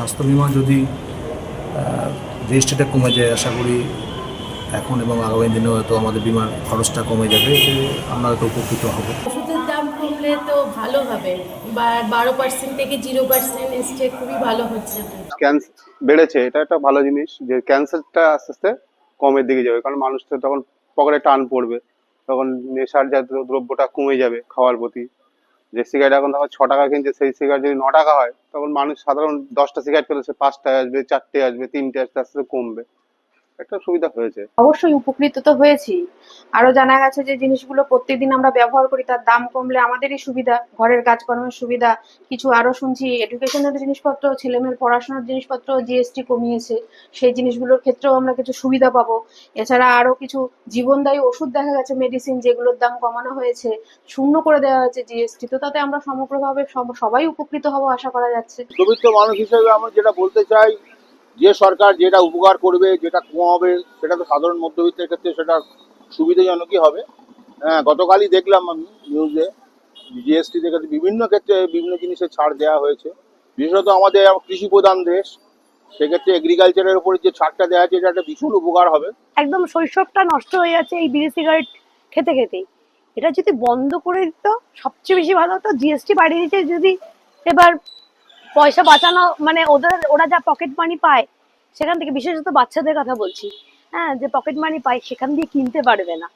স্বাস্থ্য বিমা যদি রেজিস্ট্রিটা কমে যায় আশা করি এখন এবং আগামী দিনেও হয়তো আমাদের বিমার খরচটা কমে যাবে আমরা হয়তো উপকৃত হব। ওষুধের দাম কমলে তো ভালো হবে বারো পার্সেন্ট থেকে জিরো পার্সেন্ট এসছে খুবই ভালো হচ্ছে। ক্যান্সার বেড়েছে এটা একটা ভালো জিনিস যে ক্যান্সারটা আস্তে আস্তে কমের দিকে যাবে কারণ মানুষের তখন পকেটে টান পড়বে তখন নেশার জাতীয় দ্রব্যটা কমে যাবে খাওয়ার প্রতি। যে সিগারেট এখন তখন ছ টাকা কিনছে, সেই সিগারেট যদি ন টাকা হয়, তখন মানুষ সাধারণ দশটা সিগারেট পেলে সে পাঁচটায় আসবে, চারটে আসবে, তিনটে আসতে আস্তে আস্তে কমবে। একটা সুবিধা হয়েছে। অবশ্যই উপকৃত তো হয়েছি। আরও জানা গেছে যে জিনিসগুলো প্রত্যেকদিন আমরা ব্যবহার করি, তার দাম কমলে আমাদেরই সুবিধা, ঘরের কাজকর্মের সুবিধা। কিছু আরও শুনছি এডুকেশনের জিনিসপত্র, ছেলেমেয়ের পড়াশোনার জিনিসপত্র জিএসটি কমিয়েছে, সেই জিনিসগুলোর ক্ষেত্রেও আমরা কিছু সুবিধা পাবো। এছাড়া আরও কিছু জীবনদায়ী ওষুধ দেখা গেছে মেডিসিন যেগুলোর দাম কমানো হয়েছে, শূন্য করে দেওয়া হয়েছে জিএসটি তো তাতে আমরা সমগ্রভাবে সব- সবাই উপকৃত হব, আশা করা যাচ্ছে। মানুষ হিসেবে আমরা যেটা বলতে চাই যে সরকার যেটা উপকার করবে, যেটা কমাবে, সেটা তো সাধারণ মধ্যবিত্তের ক্ষেত্রে সেটা সুবিধাজনকই হবে। হ্যাঁ গতকালই দেখলাম আমি নিউজে জিএসটি থেকে বিভিন্ন ক্ষেত্রে বিভিন্ন জিনিসের ছাড় দেওয়া হয়েছে। বিশেষত আমাদের কৃষি প্রধান দেশ, সেক্ষেত্রে এগ্রিকালচারের উপরে যে ছাড়টা দেওয়া আছে, এটা একটা ভীষণ উপকার হবে। একদম শৈশবটা নষ্ট হয়ে যাচ্ছে এই বিড়ি সিগারেট খেতে খেতেই। এটা যদি বন্ধ করে দিত, সবচেয়ে বেশি ভালো হতো জিএসটি বাড়িয়ে দিতে যদি এবার পয়সা বাঁচানো মানে ওদের, ওরা যা পকেট মানি পায়, সেখান থেকে বিশেষত বাচ্চাদের কথা বলছি। হ্যাঁ যে পকেট মানি পায়, সেখান দিয়ে কিনতে পারবে না।